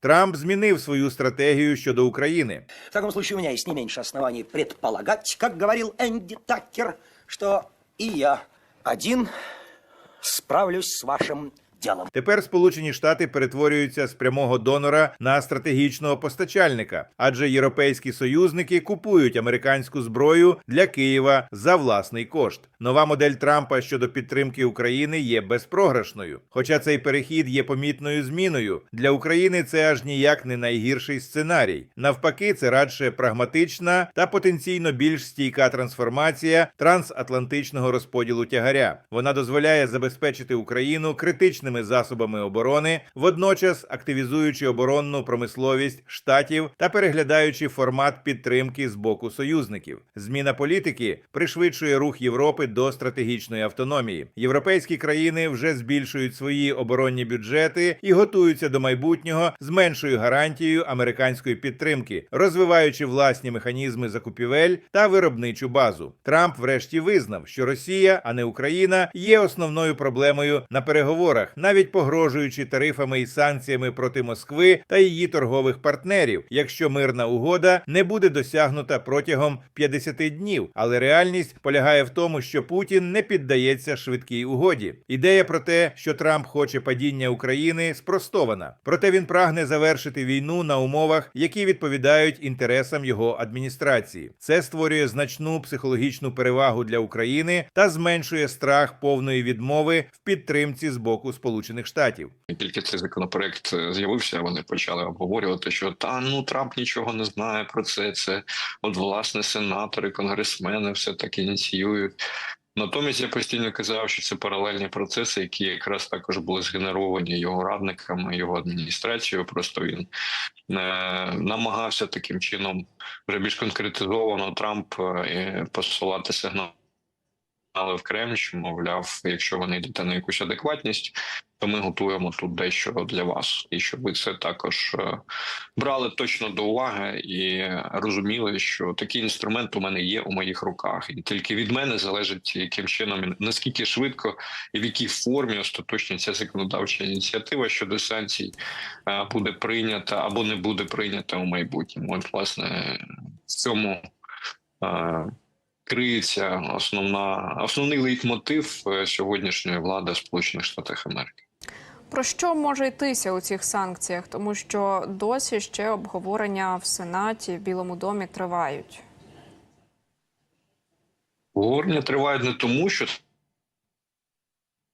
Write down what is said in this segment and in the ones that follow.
Трамп змінив свою стратегію щодо України. В таком случае у меня есть не меньше оснований предполагать, как говорил Энди Таккер, что и я один справлюсь с вашим делом. Тепер Сполучені Штати перетворюються з прямого донора на стратегічного постачальника, адже європейські союзники купують американську зброю для Києва за власний кошт. Нова модель Трампа щодо підтримки України є безпрограшною. Хоча цей перехід є помітною зміною для України, це аж ніяк не найгірший сценарій. Навпаки, це радше прагматична та потенційно більш стійка трансформація трансатлантичного розподілу тягаря. Вона дозволяє забезпечити Україну критичними засобами оборони, водночас активізуючи оборонну промисловість штатів та переглядаючи формат підтримки з боку союзників. Зміна політики пришвидшує рух Європи до стратегічної автономії. Європейські країни вже збільшують свої оборонні бюджети і готуються до майбутнього з меншою гарантією американської підтримки, розвиваючи власні механізми закупівель та виробничу базу. Трамп врешті визнав, що Росія, а не Україна, є основною проблемою на переговорах, навіть погрожуючи тарифами і санкціями проти Москви та її торгових партнерів, якщо мирна угода не буде досягнута протягом 50 днів. Але реальність полягає в тому, що Путін не піддається швидкій угоді. Ідея про те, що Трамп хоче падіння України, спростована. Проте він прагне завершити війну на умовах, які відповідають інтересам його адміністрації. Це створює значну психологічну перевагу для України та зменшує страх повної відмови в підтримці з боку Сполучених Штатів. Тільки цей законопроект е, з'явився, вони почали обговорювати, що та ну Трамп нічого не знає про це. Це от власне сенатори, конгресмени все так ініціюють. Натомість я постійно казав, що це паралельні процеси, які якраз також були згенеровані його радниками, його адміністрацією. Просто він е, намагався таким чином вже більш конкретизовано Трамп е, посилати сигнали в Кремль, що мовляв, якщо ви не йдете на якусь адекватність, то ми готуємо тут дещо для вас, і щоб ви це також е, брали точно до уваги і розуміли, що такий інструмент у мене є у моїх руках, і тільки від мене залежить, яким чином наскільки швидко і в якій формі остаточно ця законодавча ініціатива щодо санкцій е, буде прийнята або не буде прийнята у майбутньому. От, власне, в цьому. Криється основна основний лейтмотив е, сьогоднішньої влади Сполучених Штатів Америки. Про що може йтися у цих санкціях? Тому що досі ще обговорення в Сенаті, в Білому домі тривають. Обговорення тривають не тому, що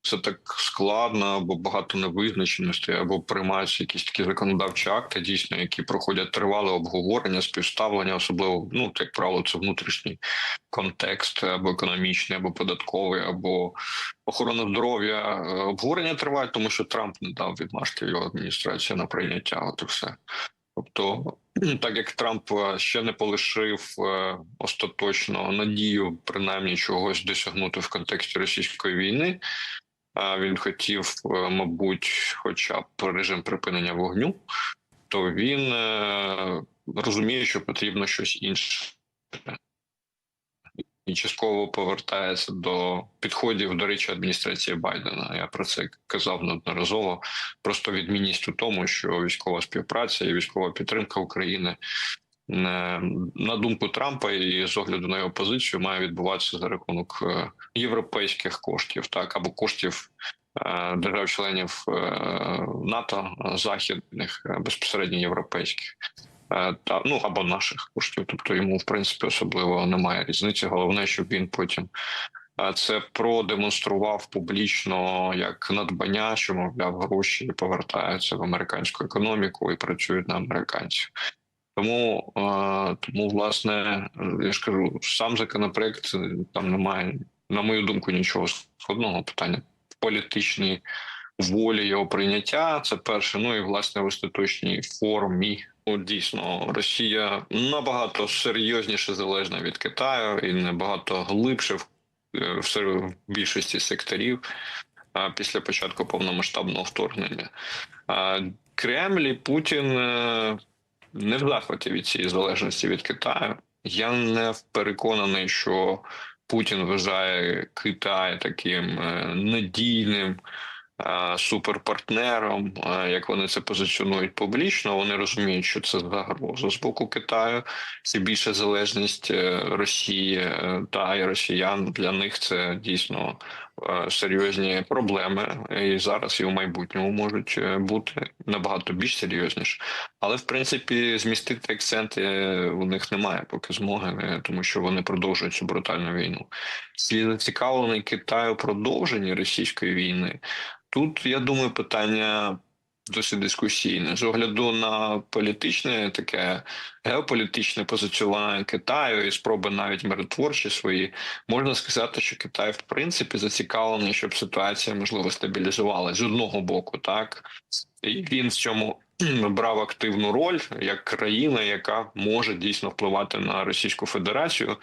це так складно або багато невизначеностей, або приймаються якісь такі законодавчі акти, дійсно, які проходять тривале обговорення, співставлення, особливо ну як правило, це внутрішній контекст або економічний, або податковий, або охорона здоров'я. Е, Обговорення тривають, тому що Трамп не дав відмашки його адміністрація на прийняття. От і все. Тобто, так як Трамп е, ще не полишив е, остаточно надію, принаймні чогось досягнути в контексті російської війни, він хотів, е, мабуть, хоча б режим припинення вогню, то він е, розуміє, що потрібно щось інше. І частково повертається до підходів, до речі, адміністрації Байдена. Я про це казав неодноразово. Просто відмінність у тому, що військова співпраця і військова підтримка України на думку Трампа і з огляду на його позицію має відбуватися за рахунок е, європейських коштів, так або коштів е, держав-членів е, НАТО західних е, безпосередньо європейських. Е, Та ну або наших коштів, тобто йому в принципі особливо немає різниці. Головне, щоб він потім е, це продемонстрував публічно як надбання, що мовляв гроші повертаються в американську економіку і працюють на американців. Тому, тому, власне, я ж кажу, сам законопроект е, там немає, на мою думку, нічого складного питання політичній волі його прийняття. Це перше. Ну і власне в остаточній формі. Ну, дійсно, Росія набагато серйозніше залежна від Китаю і набагато глибше в, е, в більшості секторів а, після початку повномасштабного вторгнення. Кремль і Путін е, не в захваті від цієї залежності від Китаю. Я не переконаний, що Путін вважає Китай таким е, надійним е, суперпартнером, е, як вони це позиціонують публічно. Вони розуміють, що це загроза з боку Китаю. Це більша залежність Росії та і росіян для них це дійсно серйозні проблеми, і зараз і в майбутньому можуть е, бути набагато більш серйозніше. Але в принципі змістити акценти у них немає поки змоги, е, тому що вони продовжують цю брутальну війну. Слід зацікавлений Китаю продовження російської війни? Тут я думаю, питання досить дискусійне з огляду на політичне таке геополітичне позиціонування Китаю і спроби навіть миротворчі свої можна сказати, що Китай в принципі зацікавлений, щоб ситуація можливо стабілізувалася з одного боку, так і він в цьому брав активну роль як країна, яка може дійсно впливати на Російську Федерацію.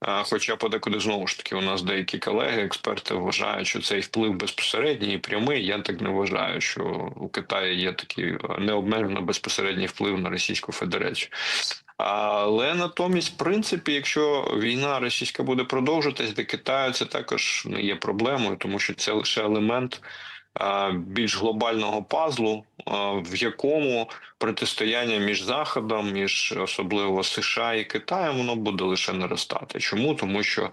Хоча подекуди знову ж таки у нас деякі колеги, експерти вважають, що цей вплив безпосередній і прямий. Я так не вважаю, що у Китаї є такий необмежено безпосередній вплив на Російську Федерацію. Але натомість, в принципі, якщо війна російська буде продовжуватись, для Китаю це також не є проблемою, тому що це лише елемент більш глобального пазлу, в якому протистояння між Заходом, між особливо США і Китаєм, воно буде лише наростати. Чому? Тому що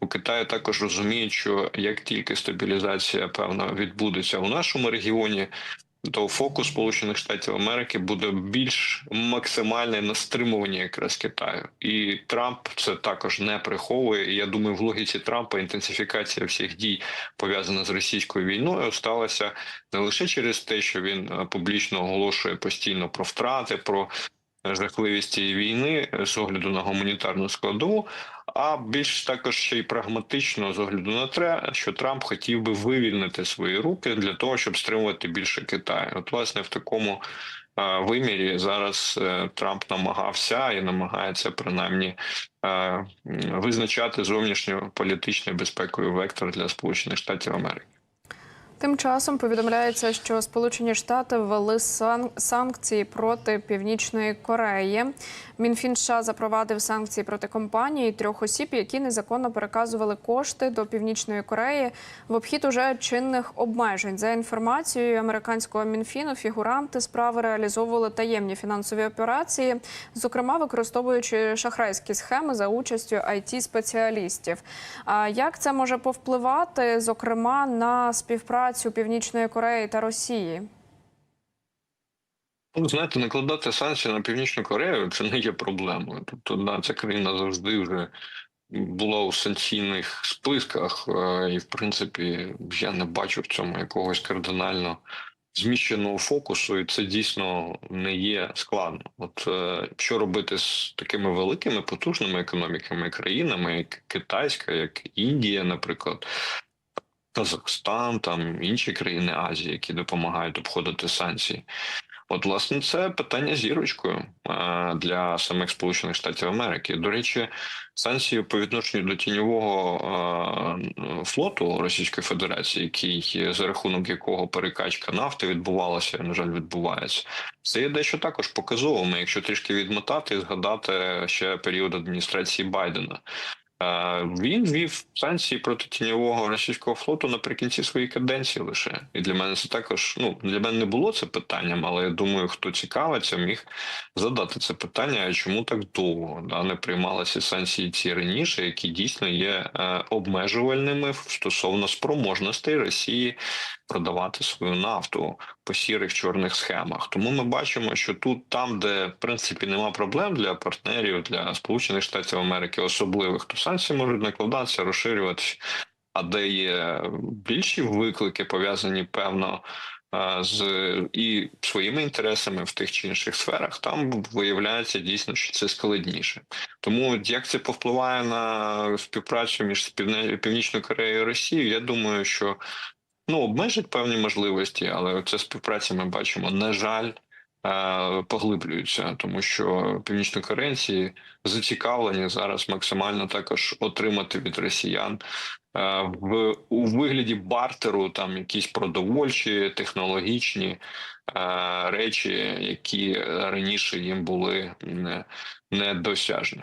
у Китаї також розуміють, що як тільки стабілізація певна відбудеться у нашому регіоні, то фокус Сполучених Штатів Америки буде більш максимальний на стримуванні якраз Китаю, і Трамп це також не приховує. І я думаю, в логіці Трампа інтенсифікація всіх дій пов'язана з російською війною сталася не лише через те, що він е, публічно оголошує постійно про втрати, про жахливість цієї війни е, з огляду на гуманітарну складову, а більш також ще й прагматично з огляду на те, що Трамп хотів би вивільнити свої руки для того, щоб стримувати більше Китаю. От, власне, в такому вимірі зараз е, Трамп намагався і намагається принаймні визначати зовнішньополітичний безпековий вектор для Сполучених Штатів Америки. Тим часом повідомляється, що Сполучені Штати ввели сан- санкції проти Північної Кореї. Мінфін США запровадив санкції проти компанії трьох осіб, які незаконно переказували кошти до Північної Кореї в обхід уже чинних обмежень. За інформацією американського мінфіну, фігуранти справи реалізовували таємні фінансові операції, зокрема використовуючи шахрайські схеми за участю it спеціалістів. А як це може повпливати, зокрема, на співпрацю Північної Кореї та Росії? Ну, знаєте, накладати санкції на Північну Корею це не є проблемою. Тобто, да, ця країна завжди вже була у санкційних списках, е, і в принципі я не бачу в цьому якогось кардинально зміщеного фокусу, і це дійсно не є складно. От е, що робити з такими великими потужними економіками країнами, як китайська, як Індія, наприклад. Казахстан, там інші країни Азії, які допомагають обходити санкції. От, власне, це питання зірочкою для самих Сполучених Штатів Америки. До речі, санкції по відношенню до тіньового флоту Російської Федерації, який за рахунок якого перекачка нафти відбувалася, на жаль, відбувається. Це є дещо також показовими, якщо трішки відмотати і згадати ще період адміністрації Байдена. Він ввів санкції проти тіньового російського флоту наприкінці своєї каденції лише. І для мене це також ну для мене не було це питанням, але я думаю, хто цікавиться, міг задати це питання. Чому так довго да, не приймалися санкції ці раніше, які дійсно є е, обмежувальними стосовно спроможностей Росії продавати свою нафту по сірих чорних схемах. Тому ми бачимо, що тут, там, де в принципі нема проблем для партнерів, для Сполучених Штатів Америки, особливих, то санкції можуть накладатися, розширюватися. А де є більші виклики, пов'язані певно з і своїми інтересами в тих чи інших сферах, там виявляється дійсно, що це складніше. Тому як це повпливає на співпрацю між Північною Кореєю і Росією, я думаю, що ну обмежить певні можливості, але ця співпраця ми бачимо, на жаль, е, поглиблюється, тому що північнокорейці зацікавлені зараз максимально також отримати від росіян е, в у вигляді бартеру там якісь продовольчі технологічні е, речі, які раніше їм були не, недосяжні.